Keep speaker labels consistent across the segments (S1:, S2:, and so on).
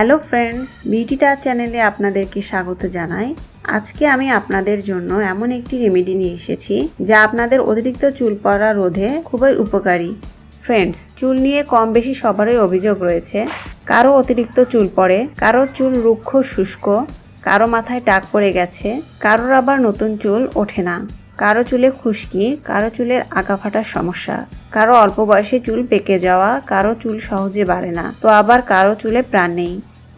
S1: Hello friends, beauty touch চ্যানেলে আপনাদেরকে স্বাগত জানাই। আজকে আমি আপনাদের জন্য এমন একটি রেমেডি নিয়ে এসেছি, যা আপনাদের অতিরিক্ত চুল পড়া রোধে খুবই উপকারী। ফ্রেন্ডস, চুল নিয়ে কম বেশি সবারই অভিযোগ রয়েছে। কারও অতিরিক্ত চুল পড়ে, কারও চুল রুক্ষ শুষ্ক, কারও মাথায় টাক পড়ে গেছে, কারোর আবার নতুন চুল ওঠে না। কারও চুলে খুশকি, কারও চুলের আগা ফাটার সমস্যা, কারও অল্প বয়সে চুল পেকে যাওয়া, কারও চুল সহজে বাড়ে না, তো আবার কারও চুলে প্রাণ নেই।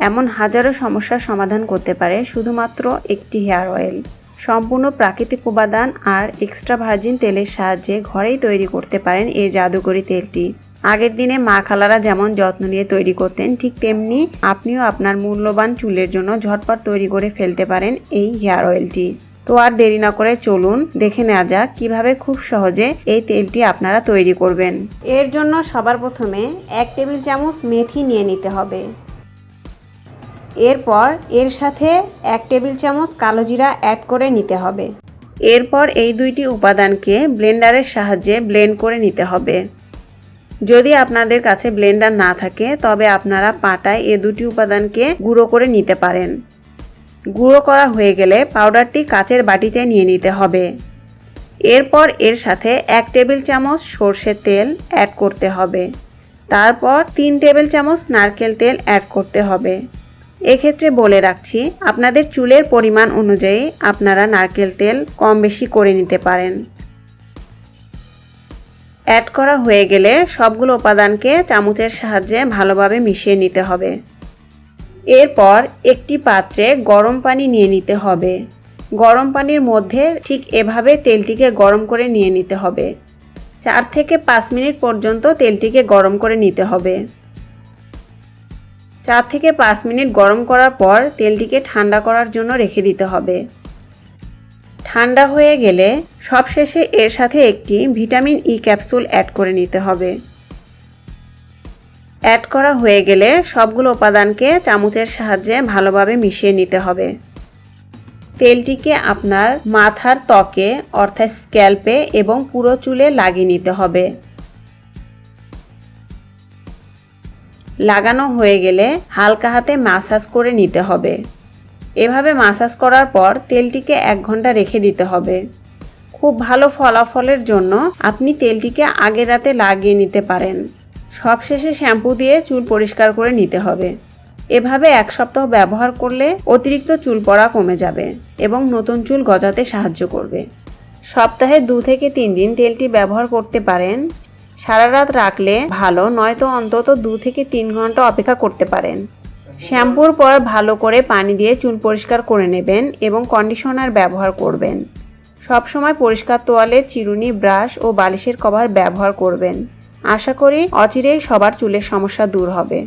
S1: এমন হাজারো সমস্যার সমাধান করতে পারে শুধুমাত্র একটি হেয়ার অয়েল। সম্পূর্ণ প্রাকৃতিক উপাদান আর এক্সট্রা ভার্জিন তেলের সাহায্যে ঘরেই তৈরি করতে পারেন এই জাদুকরি তেলটি। আগের দিনে মা খালারা যেমন যত্ন নিয়ে তৈরি করতেন, ঠিক তেমনি আপনিও আপনার মূল্যবান চুলের জন্য ঝটপট তৈরি করে ফেলতে পারেন এই হেয়ার অয়েলটি। তো আর দেরি না করে চলুন দেখে নেওয়া যাক কীভাবে খুব সহজে এই তেলটি আপনারা তৈরি করবেন। এর জন্য সবার প্রথমে এক টেবিল চামচ মেথি নিয়ে নিতে হবে। এরপর এর সাথে এক টেবিল চামচ কালো জিরা অ্যাড করে নিতে হবে। এরপর এই দুইটি উপাদানকে ব্লেন্ডারের সাহায্যে ব্লেন্ড করে নিতে হবে। যদি আপনাদের কাছে ব্লেন্ডার না থাকে, তবে আপনারা পাটায় এ দুটি উপাদানকে গুঁড়ো করে নিতে পারেন। গুঁড়ো করা হয়ে গেলে পাউডারটি কাচের বাটিতে নিয়ে নিতে হবে। এরপর এর সাথে এক টেবিল চামচ সর্ষের তেল অ্যাড করতে হবে। তারপর তিন টেবিল চামচ নারকেল তেল অ্যাড করতে হবে। এক্ষেত্রে বলে রাখছি, আপনাদের চুলের পরিমাণ অনুযায়ী আপনারা নারকেল তেল কম বেশি করে নিতে পারেন। অ্যাড করা হয়ে গেলে সবগুলো উপাদানকে চামচের সাহায্যে ভালোভাবে মিশিয়ে নিতে হবে। এরপর একটি পাত্রে গরম পানি নিয়ে নিতে হবে। গরম পানির মধ্যে ঠিক এভাবে তেলটিকে গরম করে নিয়ে নিতে হবে। চার থেকে পাঁচ মিনিট পর্যন্ত তেলটিকে গরম করে নিতে হবে। চার থেকে পাঁচ মিনিট গরম করার পর তেলটিকে ঠান্ডা করার জন্য রেখে দিতে হবে। ঠান্ডা হয়ে গেলে সবশেষে এর সাথে একটি ভিটামিন ই ক্যাপসুল অ্যাড করে নিতে হবে। অ্যাড করা হয়ে গেলে সবগুলো উপাদানকে চামচের সাহায্যে ভালোভাবে মিশিয়ে নিতে হবে। তেলটিকে আপনার মাথার ত্বকে, অর্থাৎ স্ক্যাল্পে এবং পুরো চুলে লাগিয়ে নিতে হবে। লাগানো হয়ে গেলে হালকা হাতে মাসাজ করে নিতে হবে। এভাবে মাসাজ করার পর তেলটিকে এক ঘণ্টা রেখে দিতে হবে। খুব ভালো ফলাফলের জন্য আপনি তেলটিকে আগের রাতে লাগিয়ে নিতে পারেন। সবশেষে শ্যাম্পু দিয়ে চুল পরিষ্কার করে নিতে হবে। এভাবে এক সপ্তাহ ব্যবহার করলে অতিরিক্ত চুল পড়া কমে যাবে এবং নতুন চুল গজাতে সাহায্য করবে। সপ্তাহে দু থেকে তিন দিন তেলটি ব্যবহার করতে পারেন। সারা রাত রাখলে ভালো, নয়তো অন্তত দু থেকে তিন ঘণ্টা অপেক্ষা করতে পারেন। শ্যাম্পুর পর ভালো করে পানি দিয়ে চুল পরিষ্কার করে নেবেন এবং কন্ডিশনার ব্যবহার করবেন। সবসময় পরিষ্কার তোয়ালে চিরুনি, ব্রাশ ও বালিশের কভার ব্যবহার করবেন। আশা করি অচিরেই সবার চুলের সমস্যা দূর হবে।